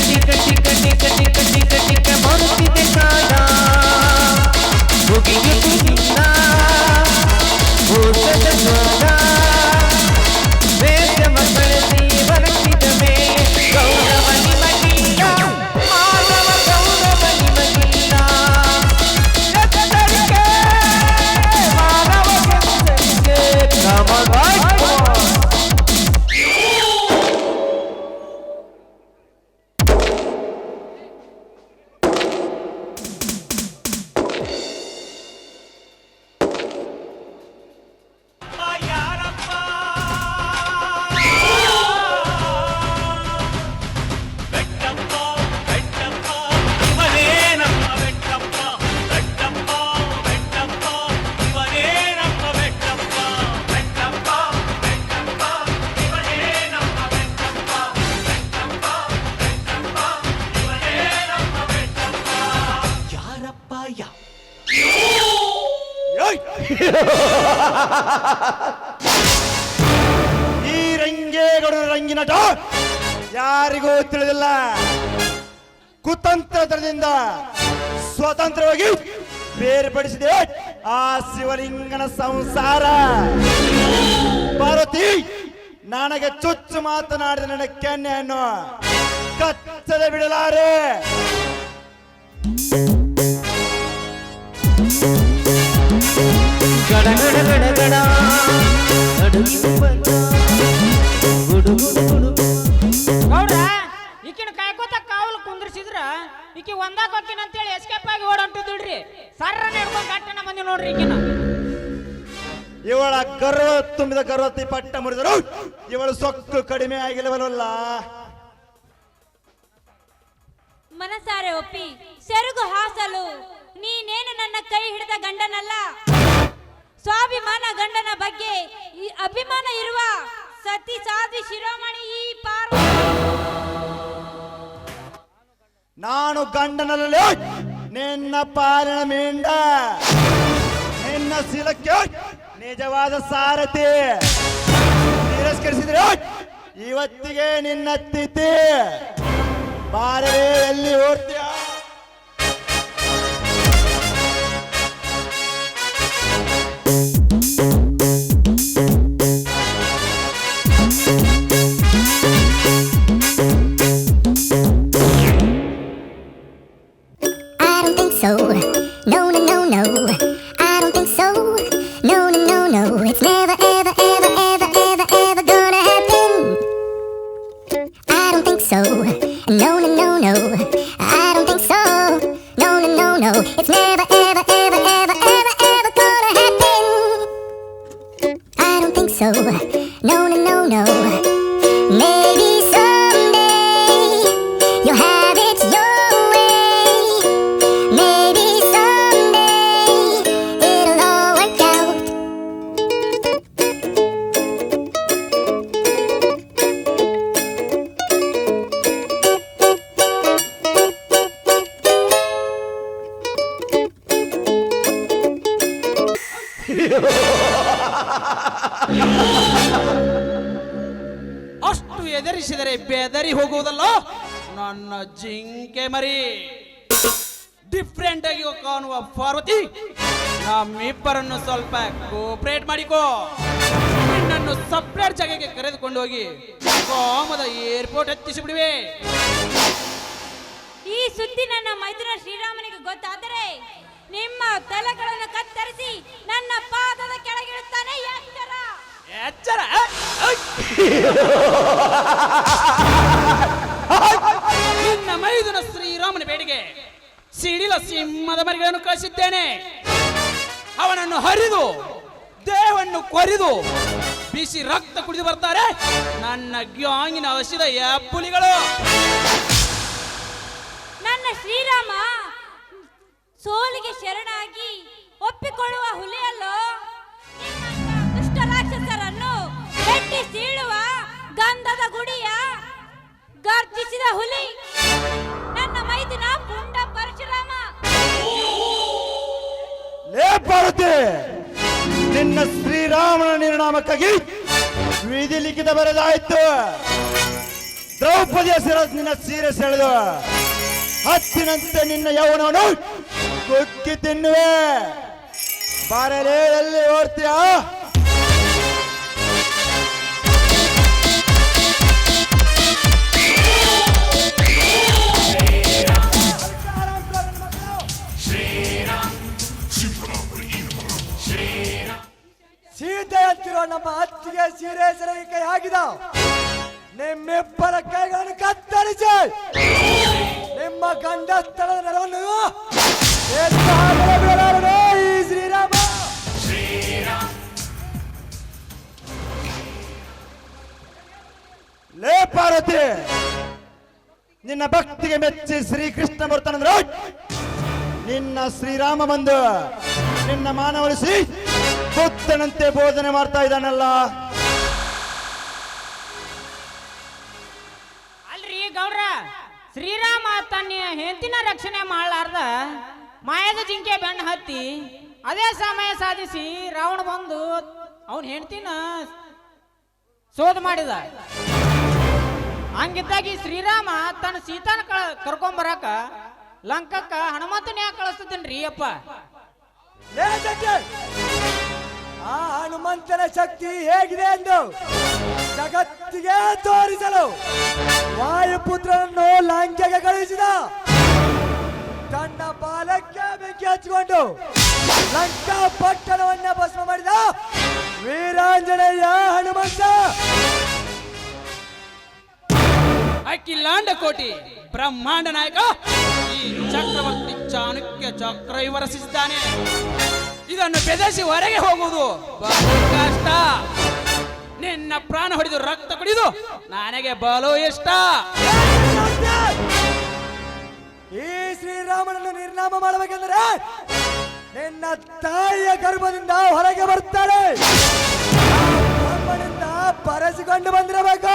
chica, chica, chica. ಕುತಂತ್ರದಿಂದ ಸ್ವತಂತ್ರವಾಗಿ ಬೇರ್ಪಡಿಸಿದೆ ಆ ಶಿವಲಿಂಗನ ಸಂಸಾರ ಪಾರ್ವತಿ ನನಗೆ ಚುಚ್ಚು ಮಾತನಾಡಿದ ನನ್ನ ಕೆನ್ನೆಯನ್ನು ಕಚ್ಚದೆ ಬಿಡಲಾರೆ ಗಡಗಡ ಗಡ ಈಕಿನ ಕಾಯ್ಕೋತ ಕಾವಲು ಕುಂದ್ರಿಸಿದ್ರ? ಈಕಿ ಒಂದಾಕ ಅಂತ ಅಂತೇಳಿ ಎಸ್ಕೇಪ್ ಆಗಿ ಓಡಂಟಿದ್ರಿ ಸರ್ರ ಹಿಡ್ಕೊಂಡು ಗಟ್ಟನ ಬಂದಿ ನೋಡ್ರಿ ಈಕಿನ. ಇವಳ ಗರ್ವ ತುಂಬಿದ ಗರ್ವತಿ ಪಟ್ಟ ಮುರಿದರು. ಇವಳು ಸೊಕ್ಕು ಕಡಿಮೆ ಆಗಿಲ್ಲವಲ್ಲ. ಮನಸಾರೆ ಒಪ್ಪಿ ಸೆರಗು ಹಾಸಲು. ನೀನೇನು ನನ್ನ ಕೈ ಹಿಡಿದ ಗಂಡನಲ್ಲ? ಸ್ವಾಭಿಮಾನ ಗಂಡನ ಬಗ್ಗೆ ಈ ಅಭಿಮಾನ ಇರುವ ಸತಿ ಸಾಧಿ ಶಿರೋಮಣಿ ಈ ಪಾರ್ವ ನಾನು ಗಂಡನಲ್ಲಿ ನಿನ್ನ ಪಾಲನ ಮೇಂಡ! ನಿನ್ನ ಶೀಲಕ್ಕೆ ನಿಜವಾದ ಸಾರಥಿ! ತಿರಸ್ಕರಿಸಿದ್ರೆ ಇವತ್ತಿಗೆ ನಿನ್ನ ತಿಥಿ ಬಾರವೇ ಎಲ್ಲಿ ಓಡ್ತೀಯ No, no, no, no. ಜಿಂಕೆ ಮರಿ. ಡಿಫ್ರೆಂಟ್ ಆಗಿ ಕಾಣುವ ಪಾರ್ವತಿ ನಮ್ಮಿಬ್ಬರನ್ನು ಸ್ವಲ್ಪ ಕೋಪರೇಟ್ ಮಾಡಿಕೋ. ನಿನ್ನನ್ನು ಸಪ್ರೇಟ್ ಜಾಗಕ್ಕೆ ಕರೆದುಕೊಂಡು ಹೋಗಿ ಕಾಮದ ಏರ್ಪೋರ್ಟ್ ಎತ್ತಿಸಿ ಬಿಡುವೆ ಈ ಸುದ್ದಿ ನನ್ನ ಮೈದುನ ಶ್ರೀರಾಮನಿಗೆ ಗೊತ್ತಾದರೆ ನಿಮ್ಮ ತಲೆಗಳನ್ನು ಕತ್ತರಿಸಿ ನನ್ನ ಪಾದದ ಕೆಳಗಿಡುತ್ತಾನೆ ಎಚ್ಚರ. ಎಚ್ಚರ? ನಿನ್ನ ಮೈದುನ ಶ್ರೀರಾಮನ ಬೇಡಿಗೆ. ಸಿಡಿಲ ಸಿಂಹದ ಮರಿಗಳನ್ನು ಕಳಿಸಿದ್ದೇನೆ. ಅವನನ್ನು ಹರಿದು, ದೇಹವನ್ನು ಕೊರಿದು, ಬಿಸಿ ರಕ್ತ ಕುಡಿದು ಬರ್ತಾರೆ ನನ್ನ ಗ್ಯಾಂಗಿನ ಹಸಿದ ಯಾಪುಲಿಗಳು ನನ್ನ ಶ್ರೀರಾಮ, ಸೋಲಿಗೆ ಶರಣಾಗಿ ಒಪ್ಪಿಕೊಳ್ಳುವ ಹುಲಿಯಲ್ಲೋ? ದುಷ್ಟ ರಾಕ್ಷಸರನ್ನು ಬೆಟ್ಟಿ ಸೀಳುವ ಗಂಧದ ಗುಡಿಯ ಗರ್ಜಿಸಿದ ಹುಲಿ. ನನ್ನ ಮೈದಿನ ಪುಂಡ ಪರಶುರಾಮ. ಲೇ ನಿನ್ನ ಶ್ರೀರಾಮನ ನಿರ್ನಾಮಕ್ಕಾಗಿ ವಿಧಿ ಲಿಖಿತ ಬರೆದಾಯ್ತು. ದ್ರೌಪದಿಯ ಸಿರ ನಿನ್ನ ಸೀರೆ ಸೆಳೆದು ಹತ್ತಿನಂತೆ ನಿನ್ನ ಯೌವನವನ್ನು ಕುಕ್ಕಿ ತಿನ್ನುವೆ. ಬಾರಲೇ ಎಲ್ಲಿ ಓಡ್ತೀಯ ನಮ್ಮ ಅತ್ತಿಗೆ ಸೀರೆ ಸೆರಗಿ ಕೈ ಹಾಕಿದ ನಿಮ್ಮಿಬ್ಬರ ಕೈಗಳನ್ನು ಕತ್ತರಿಸಿ. ನಿಮ್ಮ ಗಂಡ ಸ್ಥಳದ ನೆರವನ್ನು ಶ್ರೀರಾಮ. ಲೇ ಪಾರ್ವತಿ, ನಿನ್ನ ಭಕ್ತಿಗೆ ಮೆಚ್ಚಿ ಶ್ರೀಕೃಷ್ಣ ಬರ್ತಾನಂದ್ರ ನಿನ್ನ ಶ್ರೀರಾಮ ಬಂದು ನಿನ್ನ ಮಾನ ಬುದ್ಧನಂತೆ ಬೋಧನೆ ಮಾಡ್ತಾ ಇದ್ದಾನಲ್ಲ. ಅಲ್ರಿ ಗೌಡ್ರ ಶ್ರೀರಾಮ ತನ್ನ ಹೆಂಡತಿನ ರಕ್ಷಣೆ ಮಾಡಲಾರ್ದ ಮಾಯದ ಜಿಂಕೆ ಬೆಣ್ಣ ಹತ್ತಿ ಅದೇ ಸಮಯ ಸಾಧಿಸಿ ರಾವಣ ಬಂದು ಅವನ ಹೆಂಡತಿನ ಶೋಧ ಮಾಡಿದ. ಹಂಗಿದ್ದಾಗಿ ಶ್ರೀರಾಮ ತನ್ನ ಸೀತಾನ ಕಳ ಕರ್ಕೊಂಬರಾಕ ಲಂಕಕ್ಕ ಹನುಮಂತನ ಯಾಕೆ ರೀ ಅಪ್ಪ! ಆ ಹನುಮಂತನ ಶಕ್ತಿ ಹೇಗಿದೆ ಎಂದು ಜಗತ್ತಿಗೆ ತೋರಿಸಲು ವಾಯುಪುತ್ರನನ್ನು ಲಂಕೆಗೆ ಕಳುಹಿಸಿದ ತನ್ನ ಬಾಲಕ್ಕೆ ಬೆಂಕಿ ಹಚ್ಚಿಕೊಂಡು ಲಂಕಾ ಪಟ್ಟಣವನ್ನ ಭಸ್ಮ ಮಾಡಿದ ವೀರಾಂಜನೇಯ ಹನುಮಂತ. ಅಖಿಲಾಂಡ ಕೋಟಿ ಬ್ರಹ್ಮಾಂಡ ನಾಯಕ ಈ ಚಕ್ರವರ್ತಿ ಚಾಣಕ್ಯ ಚಕ್ರ ವಿವರಿಸಿದ್ದಾನೆ ಇದನ್ನು ಬೆದರಿಸಿ ಹೊರಗೆ ಹೋಗುವುದು. ಕಷ್ಟ. ನಿನ್ನ ಪ್ರಾಣ ಹೊಡೆದು ರಕ್ತ ಕುಡಿದು ನನಗೆ ಬಲು ಇಷ್ಟ. ಈ ಶ್ರೀರಾಮನನ್ನು ನಿರ್ನಾಮ ಮಾಡಬೇಕೆಂದರೆ ನಿನ್ನ ತಾಯಿಯ ಗರ್ಭದಿಂದ ಹೊರಗೆ ಬರ್ತಾಳೆ. ಪರಸಿಕೊಂಡು ಬಂದಿರಬೇಕು.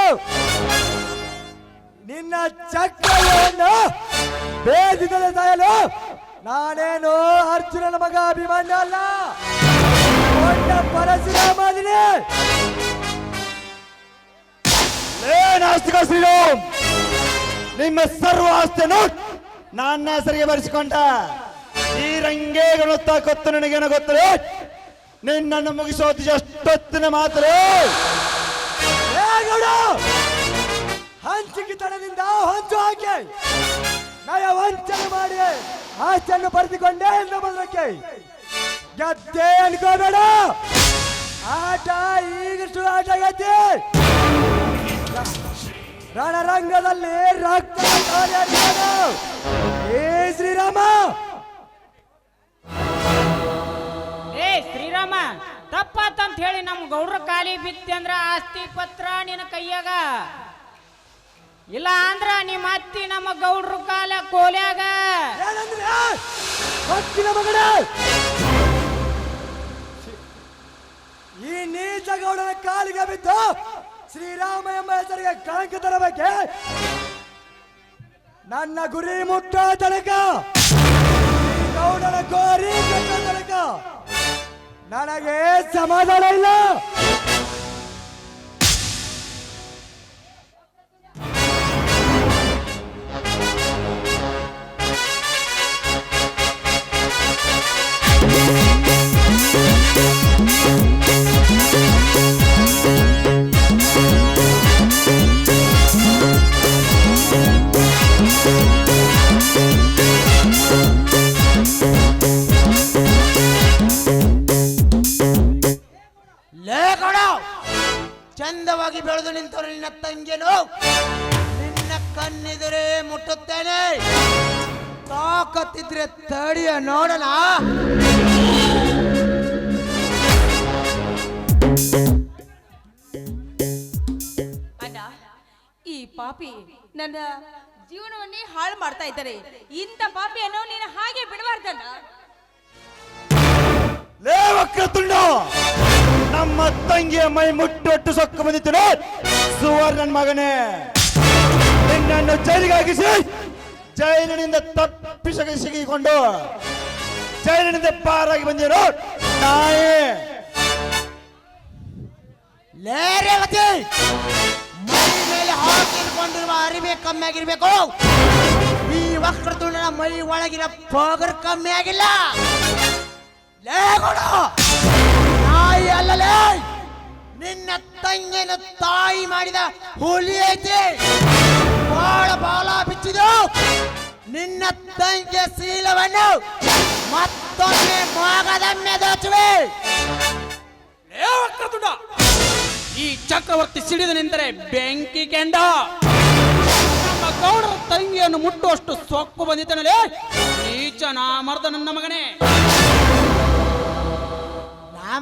ನಿನ್ನ ಚಕ್ರವನ್ನು ಬೇದಿದ ಸಾಯಲು ನಾನೇನು ಅರ್ಜುನನ ಮಗ ಅಭಿಮಾನಿ ಅಲ್ಲ. ದೊಡ್ಡ ಪರಶುರಾಮದಿನಿ ಲೇ ನಾಸ್ತಿಕ ಶ್ರೀರಾಮ್ ನಿಮ್ಮ ಸರ್ವ ಆಸ್ತಿಯನ್ನು ನನ್ನ ಹೆಸರಿಗೆ ಬರೆಸಿಕೊಂಡ. ಈ ರಂಗೇ ಗಣುತ್ತಾ ಕೊತ್ತು ನನಗೇನು ಗೊತ್ತಲೇ? ನಿನ್ನನ್ನು ಮುಗಿಸೋದು ಅಷ್ಟೊತ್ತಿನ ಮಾತ್ರ ಏ ಗೌಡ! ಹಂಚಿಕಿತನದಿಂದ ಹಂಚು ಹಾಕಿ. ನಯ ವಂಚನೆ ಮಾಡಿ. ಬರೆದುಕೊಂಡೇ ಎಂದು ಬಂದಕ್ಕೆ ಗೆದ್ದೆ ಅನ್ಕೋಬೇಡ. ಆಟ ಈಗ ಆಟ ಗದ್ದೆ. ರಣರಂಗದಲ್ಲಿ ರಕ್ತ. ಏ ಶ್ರೀರಾಮ. ಏ ಶ್ರೀರಾಮ ತಪ್ಪಾತಂತ ಹೇಳಿ ನಮ್ ಗೌಡ್ರ ಕಾಲಿ ಬಿತ್ತಿ ಅಂದ್ರ ಆಸ್ತಿ ಪತ್ರ ನಿನ್ನ ಕೈಯಾಗ. ಇಲ್ಲ ಅಂದ್ರ ನಿಮ್ಮ ನಮ್ಮ ಗೌಡ್ರ ಕಾಲ ಕೋಲ್ಯಾಗ. ಈ ನೀಚ ಗೌಡನ ಕಾಲಿಗೆ ಬಿದ್ದು ಶ್ರೀರಾಮ ಎಂಬ ಹೆಸರಿಗೆ ಕಳಂಕ ತರಬೇಕೆ? ನನ್ನ ಗುರಿ ಮುಟ್ಟ ತನಕ, ಗೌಡನ ಗೋರಿ ಕಟ್ಟ ತನಕ ನನಗೆ ಸಮಾಧಾನ ಇಲ್ಲ. ತಾಕತ್ತಿದ್ರೆ ತಡಿಯ ನೋಡೋಣ. ಅಣ್ಣ ಈ ಪಾಪಿ ನನ್ನ ಜೀವನವನ್ನೇ ಹಾಳು ಮಾಡ್ತಾ ಇದ್ದಾರೆ. ಇಂಥ ಪಾಪಿಯನ್ನು ನೀನು ಹಾಗೆ ಬಿಡಬಾರ್ದಣ್ಣ. ಲೇ ವಕ್ರತುಂಡ ನಮ್ಮ ತಂಗಿಯ ಮೈ ಮುಟ್ಟೊಟ್ಟು ಸೊಕ್ಕ ಬಂದಿತ್ತು ಸುವರ್ಣನ್ ಮಗನೇ ನಿನ್ನನ್ನು ಜೈಲಿಗೆ ಹಾಕಿಸಿ ಜೈಲಿನಿಂದ ತಪ್ಪಿಸ ಸಿಗಿಕೊಂಡು ಜೈಲಿನಿಂದ ಪಾರಾಗಿ ಬಂದಿರೋ ನಾಯಿ. ಲೇ ರೇವತಿ, ಮೈ ಮೇಲೆ ಹಾಕಿಕೊಂಡಿರುವ ಅರಿವೆ ಕಮ್ಮಿ ಆಗಿರ್ಬೇಕು. ಈ ವಕ್ರತುಂಡನ ಮೈ ಒಳಗಿನ ಪಗರ್ ಕಮ್ಮಿ ಆಗಿಲ್ಲ. ಲೇ ಗುಣ ನಾಯಿ ಅಲ್ಲಲೇ, ನಿನ್ನ ತಂಗಿನ ತಾಯಿ ಮಾಡಿದ ಹುಲಿ ಐತಿ. ಬಾಳ ಬಾಲ ಬಿಚ್ಚಿದು. ನಿನ್ನ ತಂಗಿಯ ಶೀಲವನ್ನು ಮತ್ತೊಮ್ಮೆ ಮೋಗದಮ್ಮೆ ಮೆದಚುವೆ. ಈ ಚಕ್ರವರ್ತಿ ಸಿಡಿದು ನಿಂತರೆ ಬೆಂಕಿ ಕೆಂಡ. ನಮ್ಮ ಗೌಡರ ತಂಗಿಯನ್ನು ಮುಟ್ಟುವಷ್ಟು ಸೊಕ್ಕು ಬಂದಿದ್ದನಲೇ. ನೀಚ ನಾಮರ್ದ ನನ್ನ ಮಗನೇ. ನಾ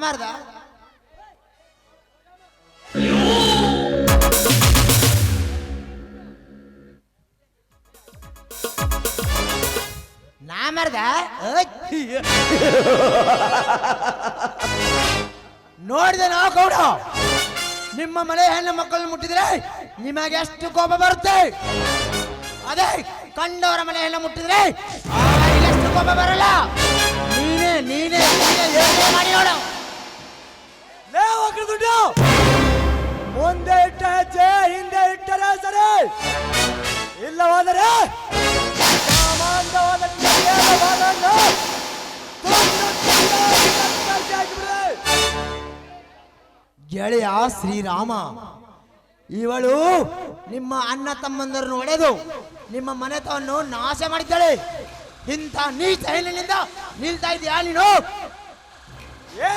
ನಾ ಮರ್ದ? ನೋಡಿದೆ ನಾವು ಗೌಡ. ನಿಮ್ಮ ಮನೆ ಹೆಣ್ಣು ಮಕ್ಕಳನ್ನು ಮುಟ್ಟಿದ್ರೆ ನಿಮಗೆ ಎಷ್ಟು ಕೋಪ ಬರುತ್ತೆ? ಅದೇ, ಕಂಡವರ ಮನೆ ಹೆಣ್ಣು ಮುಟ್ಟಿದ್ರೆ ಎಷ್ಟು ಕೋಪ ಬರಲ್ಲ? ನೀನೇ ನೀನೇ ಮಾಡಿ ನೋಡು. ಒಗ್ಗದುಡ್ಡು ಮುಂದೆ ಇಟ್ಟ ಹೆಜ್ಜೆ, ಹಿಂದೆ ಇಟ್ಟರೆ ಸರಿ ಇಲ್ಲವಾದರೆ ಗೆಳೆಯ ಶ್ರೀರಾಮ, ಇವಳು ನಿಮ್ಮ ಅಣ್ಣ ತಮ್ಮಂದರನ್ನು ಒಡೆದು ನಿಮ್ಮ ಮನೆತವನ್ನು ನಾಶ ಮಾಡಿದ್ದಾಳೆ. ಇಂಥ ನೀ ಸೈಲಿನಿಂದ ನಿಲ್ತಾ ಇದೆಯಾ ನೀನು? ಏ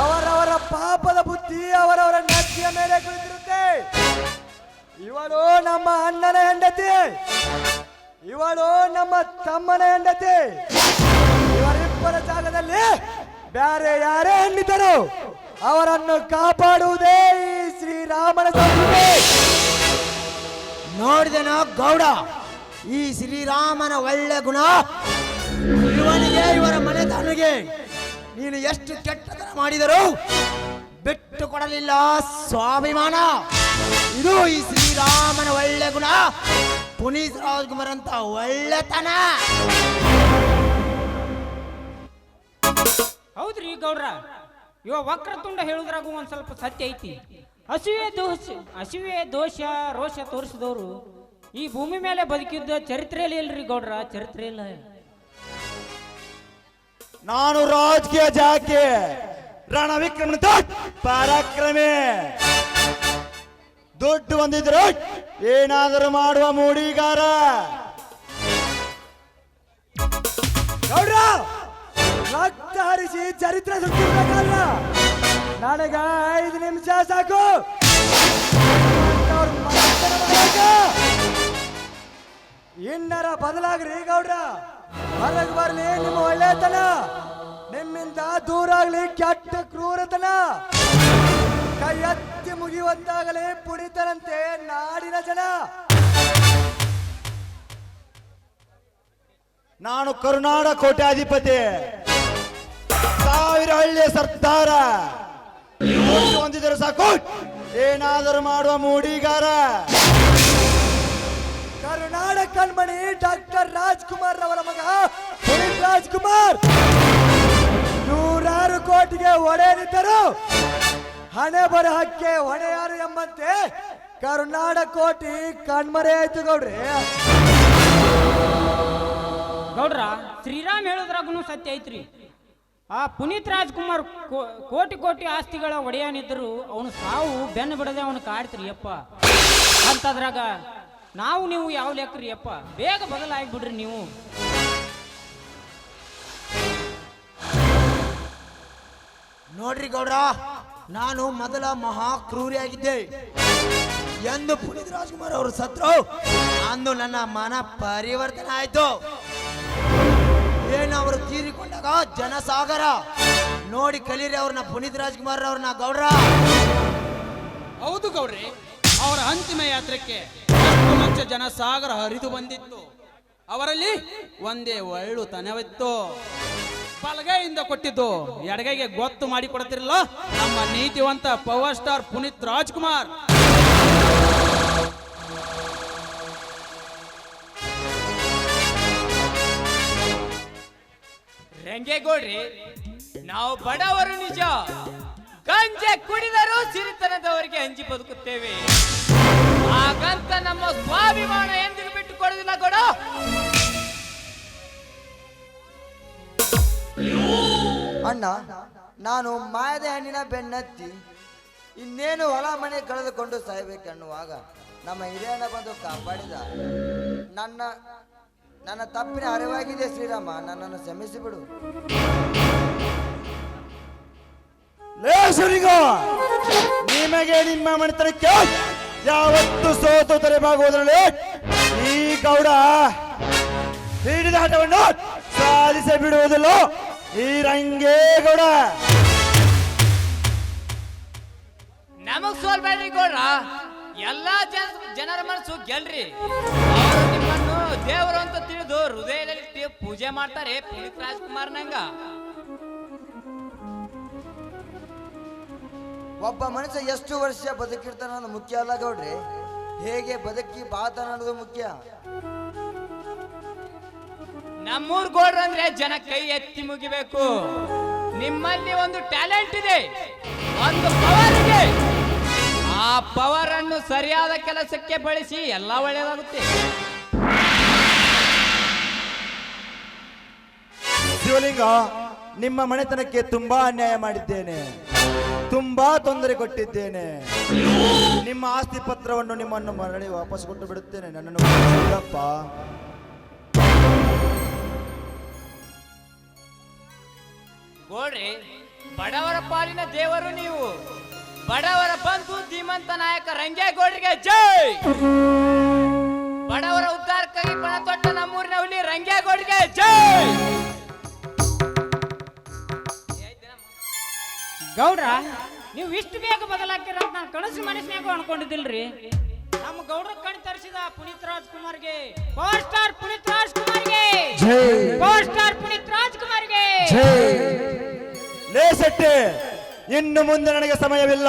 ಅವರವರ ಪಾಪದ ಬುದ್ಧಿ ಅವರವರ ನತ್ತಿಯ ಮೇಲೆ ಕುಳಿತಿರುತ್ತೆ. ಇವಳು ನಮ್ಮ ಅಣ್ಣನ ಹೆಂಡತಿ. ಇವಳು ನಮ್ಮ ತಮ್ಮನ ಹೆಂಡತಿ. ಇವರಿಬ್ಬರ ಜಾಗದಲ್ಲಿ ಬೇರೆ ಯಾರೇ ಹೆಣ್ಣಿದ್ದರು, ಅವರನ್ನು ಕಾಪಾಡುವುದೇ ಈ ಶ್ರೀರಾಮನ ಸಂಸ್ಕೃತಿ ನೋಡಿದೆನೋ ಗೌಡ, ಈ ಶ್ರೀರಾಮನ ಒಳ್ಳೆ ಗುಣ. ಇವನಿಗೆ, ಇವರ ಮನೆತನಿಗೆ ನೀನು ಎಷ್ಟು ಕೆಟ್ಟತನ ಮಾಡಿದರು ಬಿಟ್ಟು ಕೊಡಲಿಲ್ಲ ಸ್ವಾಭಿಮಾನ. ಇದು ಈ ಶ್ರೀರಾಮನ ಒಳ್ಳೆ ಗುಣ. ಪುನೀತ್ ರಾಜ್ಕುಮಾರ್ ಅಂತ ಒಳ್ಳೆತನ. ಹೌದ್ರಿ ಗೌಡ್ರ? ಇವ ವಕ್ರತುಂಡ ಹೇಳುದ್ರಾಗು ಒಂದ್ ಸ್ವಲ್ಪ ಸತ್ಯ ಐತಿ. ಹಸಿವೆ ದೋಷ ಹಸಿವೆ ದೋಷ ರೋಷ ತೋರಿಸಿದವರು ಈ ಭೂಮಿ ಮೇಲೆ ಬದುಕಿದ್ದ ಚರಿತ್ರೆಯಲ್ಲಿ ಇಲ್ರಿ ಗೌಡ್ರ? ಚರಿತ್ರೆ ಇಲ್ಲ. ನಾನು ರಾಜಕೀಯ ಜಾಕೆ ರಣ ವಿಕ್ರಮಣ ದೊಡ್ಡ ಪರಾಕ್ರಮಿ. ದುಡ್ಡು ಬಂದಿದ್ರು ಏನಾದರೂ ಮಾಡುವ ಮೂಡಿಗಾರ. ರಕ್ತ ಹರಿಸಿ ಚರಿತ್ರೆ ಸುತ್ತಿರ್ಬೇಕಲ್ಲ ನನಗ ಐದು ನಿಮಿಷ ಸಾಕು. ಇನ್ನರ ಬದಲಾಗ್ರಿ ಗೌಡ್ರ. ಹೊರಗೆ ಬರ್ಲಿ, ನಿಮ್ಮ ಒಳ್ಳೆತನ. ನಿಮ್ಮಿಂದ ದೂರ ಆಗ್ಲಿ, ಕೆಟ್ಟ ಕ್ರೂರತನ. ಕೈ ಮುಗಿಯುವಂತಾಗಲಿ ಪುಡಿತರಂತೆ ನಾಡಿನ ಜನ. ನಾನು ಕರುನಾಡ ಕೋಟ್ಯಾಧಿಪತಿ. ಸಾವಿರ ಹಳ್ಳಿಯ ಸರ್ದಾರ. ಹೊಂದಿದ್ರು ಸಾಕು ಏನಾದರೂ ಮಾಡುವ ಮೂಡಿಗಾರ. ಕರುನಾಡ ಕಣ್ಮಣಿ ಡಾಕ್ಟರ್ ರಾಜ್ಕುಮಾರ್ ಅವರ ಮಗ ರಾಜ್ಕುಮಾರ್. ನೂರಾರು ಕೋಟಿಗೆ ಒಡೆಯನಿದ್ದರು ಹಣೆ ಬರಹಕ್ಕೆ ಹೊಣೆಯಾರು ಎಂಬಂತೆ ಕರುನಾಡ ಕೋಟಿ ಕಣ್ಮರೆ ಆಯ್ತು ಗೌಡ್ರಿ. ಗೌಡ್ರ ಶ್ರೀರಾಮ್ ಹೇಳುದ್ರಾಗೂ ಸತ್ಯ ಐತ್ರಿ. ಆ ಪುನೀತ್ ರಾಜ್ಕುಮಾರ್ ಕೋಟಿ ಕೋಟಿ ಆಸ್ತಿಗಳ ಒಡೆಯನಿದ್ರು ಅವನು ಸಾವು ಬೆನ್ನು ಬಿಡದೆ ಅವನು ಕಾಡ್ತ್ರಿ ಯಪ್ಪ. ಅಂತದ್ರಾಗ ನಾವು ನೀವು ಯಾವ ಲೆಕ್ಕರಿ ಯಪ್ಪ. ಬೇಗ ಬದಲಾಗ್ಬಿಡ್ರಿ ನೀವು. ನೋಡ್ರಿ ಗೌಡ್ರ ನಾನು ಮೊದಲ ಮಹಾ ಕ್ರೂರಿಯಾಗಿದ್ದೆ ಎಂದು ಪುನೀತ್ ರಾಜ್ಕುಮಾರ್ ಅವರು ಸತ್ರು. ಅಂದು ನನ್ನ ಮನ ಪರಿವರ್ತನೆ ಆಯ್ತು. ಏನು ಅವರು ತೀರಿಕೊಂಡಾಗ ಜನಸಾಗರ. ನೋಡಿ ಕಲೀರಿ ಅವ್ರನ್ನ ಪುನೀತ್ ರಾಜ್ಕುಮಾರ್ ಅವ್ರನ್ನ ಗೌಡ್ರ. ಹೌದು ಗೌಡ್ರಿ, ಅವರ ಅಂತಿಮ ಯಾತ್ರಕ್ಕೆ ಮುಂಚೆ ಜನಸಾಗರ ಜನ ಸಾಗರ ಹರಿದು ಬಂದಿತ್ತು. ಅವರಲ್ಲಿ ಒಂದೇ ಒಳ್ಳು ತನವಿತ್ತು. ಬಲಗೈಯಿಂದ ಕೊಟ್ಟಿದ್ದು. ಎಡಗೈಗೆ ಗೊತ್ತು ಮಾಡಿ ಕೊಡ್ತಿರಲ್ಲ ನಮ್ಮ ನೀತಿವಂತ ಪವರ್ ಸ್ಟಾರ್ ಪುನೀತ್ ರಾಜ್ಕುಮಾರ್. ರಂಗೇಗೌಡ್ರಿ, ನಾವು ಬಡವರು ನಿಜ. ಗಂಜೆ ಕುಡಿದರೂ ಸಿರಿತನದವರಿಗೆ ಹಂಚಿ ಬದುಕುತ್ತೇವೆ. ಹಾಗಂತ ನಮ್ಮ ಸ್ವಾಭಿಮಾನ ಎಂದಿಗೂ ಬಿಟ್ಟು ಕೊಡೋದಿಲ್ಲ ಕೊಡ. ಅಣ್ಣ, ನಾನು ಮಾಯದ ಹಣ್ಣಿನ ಬೆನ್ನತ್ತಿ ಇನ್ನೇನು ಹೊಲ ಮನೆ ಕಳೆದುಕೊಂಡು ಸಾಯ್ಬೇಕನ್ನುವಾಗ ನಮ್ಮ ಹಿರಿಯಣ್ಣ ಬಂದು ಕಾಪಾಡಿದ. ನನ್ನ ನನ್ನ ತಪ್ಪಿನ ಅರಿವಾಗಿದೆ ಶ್ರೀರಾಮ, ನನ್ನನ್ನು ಶ್ರಮಿಸಿ ಬಿಡು. ಲೇಸರಿಗ ನಿಮಗೆ ನಿಮ್ಮ ಮನೆತನಕ್ಕೆ ಯಾವತ್ತು ಸೋತು ತಲೆಬಾಗುವುದರಲ್ಲಿ ಈ ಗೌಡ ಹಿಡಿದ ಆಟವನ್ನು ಸಾಧಿಸಿ ಬಿಡುವುದಿಲ್ಲ. ಈ ರಂಗೇಗೌಡ ನಮಗ್ ಸೋಲ್ಬೇಡ್ರಿ ಗೌಡ್ರ. ಎಲ್ಲಾ ಜನ ಜನರ ಮನಸ್ಸು ಗೆಲ್ರಿ. ಅವರು ನಿಮ್ಮನ್ನು ದೇವರು ಅಂತ ತಿಳಿದು ಹೃದಯದಲ್ಲಿ ಪೂಜೆ ಮಾಡ್ತಾರೆ ಪುನೀತ್ ರಾಜ್ಕುಮಾರ್ ನಂಗ. ಒಬ್ಬ ಮನುಷ್ಯ ಎಷ್ಟು ವರ್ಷ ಬದುಕಿರ್ತಾನ ಅನ್ನೋದು ಮುಖ್ಯ ಅಲ್ಲ ಗೌಡ್ರಿ. ಹೇಗೆ ಬದುಕಿ ಬಾತ ಅನ್ನೋದು ಮುಖ್ಯ. ನಮ್ಮೂರ್ ಗೋಡ್ರ ಅಂದ್ರೆ ಜನ ಕೈ ಎತ್ತಿ ಮುಗಿಬೇಕು. ನಿಮ್ಮಲ್ಲಿ ಒಂದು ಟ್ಯಾಲೆಂಟ್ ಇದೆ. ಒಂದು ಪವರ್ ಇದೆ. ಆ ಪವರ್ ಅನ್ನು ಸರಿಯಾದ ಕೆಲಸಕ್ಕೆ ಬಳಸಿ ಎಲ್ಲ ಒಳ್ಳೆಯದಾಗುತ್ತೆ. ಶಿವಲಿಂಗ, ನಿಮ್ಮ ಮನೆತನಕ್ಕೆ ತುಂಬಾ ಅನ್ಯಾಯ ಮಾಡಿದ್ದೇನೆ. ತುಂಬಾ ತೊಂದರೆ ಕೊಟ್ಟಿದ್ದೇನೆ. ನಿಮ್ಮ ಆಸ್ತಿ ಪತ್ರವನ್ನು ನಿಮ್ಮನ್ನು ಮರಳಿ ವಾಪಸ್ ಕೊಟ್ಟು ಬಿಡುತ್ತೇನೆ. ನನ್ನನ್ನು ಗೋಡ್ರಿ ಬಡವರ ಪಾಲಿನ ದೇವರು ನೀವು. ಬಡವರ ಬಂಧು ಧೀಮಂತ ನಾಯಕ ರಂಗೇಗೌಡರಿಗೆ ಜೈ. ಬಡವರ ಉದ್ಧಾರಕ್ಕಾಗಿ ಪಣ ತೊಟ್ಟ ನಮ್ಮೂರಿನ ಹುಲಿ ರಂಗೇಗೌಡರಿಗೆ ಜೈ. ಗೌಡ್ರ ನೀವು ಇಷ್ಟು ಬೇಗ ಬದಲಾಗ್ತೀರ ಅಂತ ನಾನು ಕನಸು ಮನಸ್ಸಿನಾಗೂ ಅನ್ಕೊಂಡಿದ್ದಿಲ್ರಿ. ನಮ್ಮ ಗೌಡ್ರ ಕಣ್ ತರಿಸಿದ ಪುನೀತ್ ರಾಜ್ಕುಮಾರ್ಗೆ ಪವರ್ ಸ್ಟಾರ್ ಪುನೀತ್ ರಾಜ್ಕುಮಾರ್ಗೆ. ಪವರ್ ಸ್ಟಾರ್ ಪುನೀತ್ ರಾಜ್ಕುಮಾರ್ಗೆ. ಲೇ ಇನ್ನು ಮುಂದೆ ನನಗೆ ಸಮಯವಿಲ್ಲ.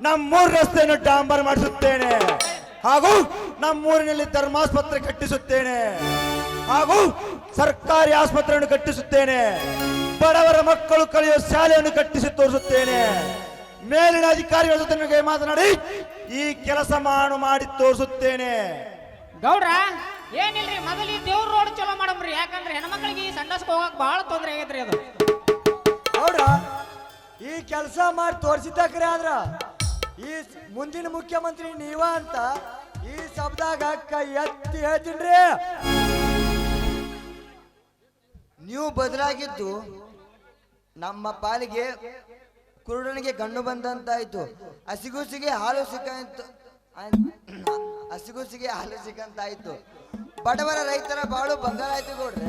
ನಮ್ಮೂರ ರಸ್ತೆಯನ್ನು ಡಾಂಬರ್ ಮಾಡಿಸುತ್ತೇನೆ. ಹಾಗೂ ನಮ್ಮೂರಿನಲ್ಲಿ ಧರ್ಮಾಸ್ಪತ್ರೆ ಕಟ್ಟಿಸುತ್ತೇನೆ. ಹಾಗೂ ಸರ್ಕಾರಿ ಆಸ್ಪತ್ರೆಯನ್ನು ಕಟ್ಟಿಸುತ್ತೇನೆ. ಬಡವರ ಮಕ್ಕಳು ಕಲಿಯುವ ಶಾಲೆಯನ್ನು ಕಟ್ಟಿಸಿ ತೋರಿಸುತ್ತೇನೆ. ಮೇಲಿನ ಅಧಿಕಾರಿಗಳ ಜೊತೆ ನನಗೆ ಮಾತನಾಡಿ, ಈ ಕೆಲಸ ಮಾಡು ಮಾಡಿ ತೋರಿಸುತ್ತೇನೆ. ಗೌಡ್ರ, ಏನಿಲ್ರಿ, ಮೊದಲು ದೇವ್ರ ರೋಡ್ ಚಲೋ ಮಾಡಮ್ರಿ. ಯಾಕಂದ್ರೆ ಹೆಣ್ಮಕ್ಳಿಗೆ ಈ ಸಂಡಸ್ಗೆ ಹೋಗಕ್ ಬಹಳ ತೊಂದರೆ ಆಗೈತ್ರಿ ಅದು. ಗೌಡ್ರ ಈ ಕೆಲಸ ಮಾಡಿ ತೋರಿಸಿದ್ದಕ್ರೆ ಆದ್ರ, ಈ ಮುಂದಿನ ಮುಖ್ಯಮಂತ್ರಿ ನೀವ ಅಂತ ಈ ಶಬ್ದಾಗ ಕೈ ಎತ್ತಿ ಹೇಳ್ತೀನ್ರಿ. ನೀವು ಬದಲಾಗಿದ್ದು ನಮ್ಮ ಪಾಲಿಗೆ ಕುರುಡನಿಗೆ ಗಂಡು ಬಂದಂತಾಯ್ತು. ಹಸಿಗೂಸಿಗೆ ಹಾಲು ಸಿಕ್ಕಂತ ಹಸಿಗೂಸಿಗೆ ಹಾಲು ಸಿಕ್ಕಂತಾಯ್ತು. ಬಡವರ ರೈತರ ಬಾಳು ಬಂಗಾರ ಆಯ್ತು ಗೌಡ್ರೆ.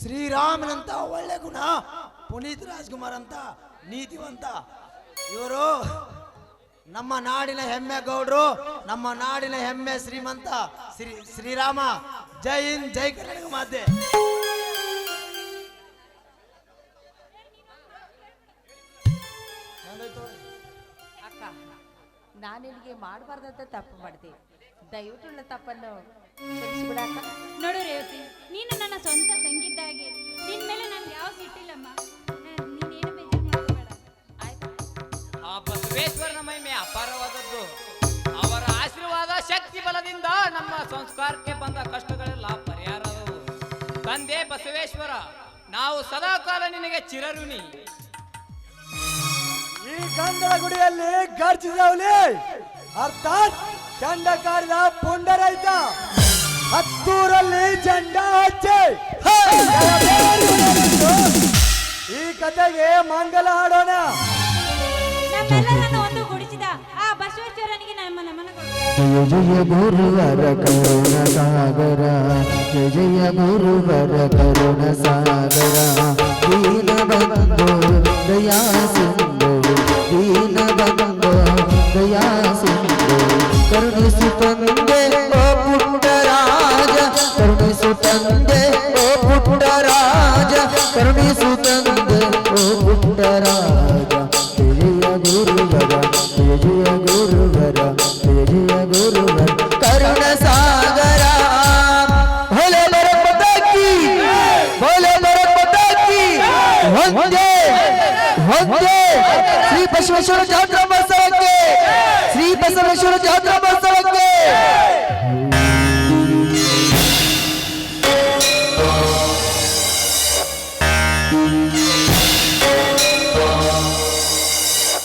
ಶ್ರೀರಾಮನಂತ, ಒಳ್ಳೆ ಗುಣ. ಪುನೀತ್ ರಾಜ್ಕುಮಾರ್ ಅಂತ, ನೀತಿವಂತ. ಇವರು ನಮ್ಮ ನಾಡಿನ ಹೆಮ್ಮೆ ಗೌಡ್ರು, ನಮ್ಮ ನಾಡಿನ ಹೆಮ್ಮೆ ಶ್ರೀಮಂತ ಶ್ರೀ, ಶ್ರೀರಾಮ. ಜೈ ಹಿಂದ್, ಜೈ ಕರ್ನಾಟಕ ಮಾತೆ. ಅಕ್ಕ ಮಾಡಬಾರ್ದಂತ ತಪ್ಪು ಮಾಡಿದೆ. ದಯವಿಟ್ಟು ತಪ್ಪನ್ನು ಕ್ಷಮಿಸಿಬಿಡಕ್ಕ ನೋಡು ರೇವತಿ ನೀನು ನನ್ನ ಸ್ವಂತ ತಂಗಿದ್ದಾಗೆ. ನಿನ್ ಮೇಲೆ ನನ್ಗೆ ಯಾವ ಸಿಟ್ಟಿಲ್ಲಮ್ಮ. ನಾನ್- ನೀನೇನು ಬೇಜಾರು ಮಾಡ್ಕೋಬೇಡ. ಆಯ್ತು. ಆ ಬಸವೇಶ್ವರನ ಮಹಿಮೆ ಅಪಾರವಾದದ್ದು. ಅವರ ಆಶೀರ್ವಾದ ಶಕ್ತಿ ಬಲದಿಂದ ನಮ್ಮ ಸಂಸ್ಕಾರಕ್ಕೆ ಬಂದ ಕಷ್ಟಗಳೆಲ್ಲ ಪರಿಹಾರ ಆದವು. ತಂದೆ ಬಸವೇಶ್ವರ ನಾವು ಸದಾಕಾಲ ನಿನಗೆ ಚಿರಋಣಿ. ಈ ಗಂಧದ ಗುಡಿಯಲ್ಲಿ ಗರ್ಜಿದವಲಿ ಅರ್ಥಾತ್ ಗಂಡ ಕಾಡಿದ ಪುಂಡರೈತ. ಹತ್ತೂರಲ್ಲಿ ಜಂಡ ಹಚ್ಚೆ. ಈ ಕತೆಗೆ ಮಂಗಲ ಹಾಡೋಣ. ನಮ್ಮೆಲ್ಲರನ್ನು ಒಂದು ಗುಡಿಸಿದ ಆ ಬಸವೇಶ್ವರನಿಗೆ ನಮ್ಮ ನಮನಗಳು ಜಯ ಜಯ ಗುರುವರ ಕರುಣ ಸಾಗರ ಜಯ ಜಯ ಗುರುವರ ಕರುಣ ಸಾಗರ. ದೀನ ಬಂಧು ದಯಾ ಸಿಂಧು ದೀನ ಬಂಧು ದಯಾ ಸಿಂಧು ಕರುಣಿಸು ತಂದೆ.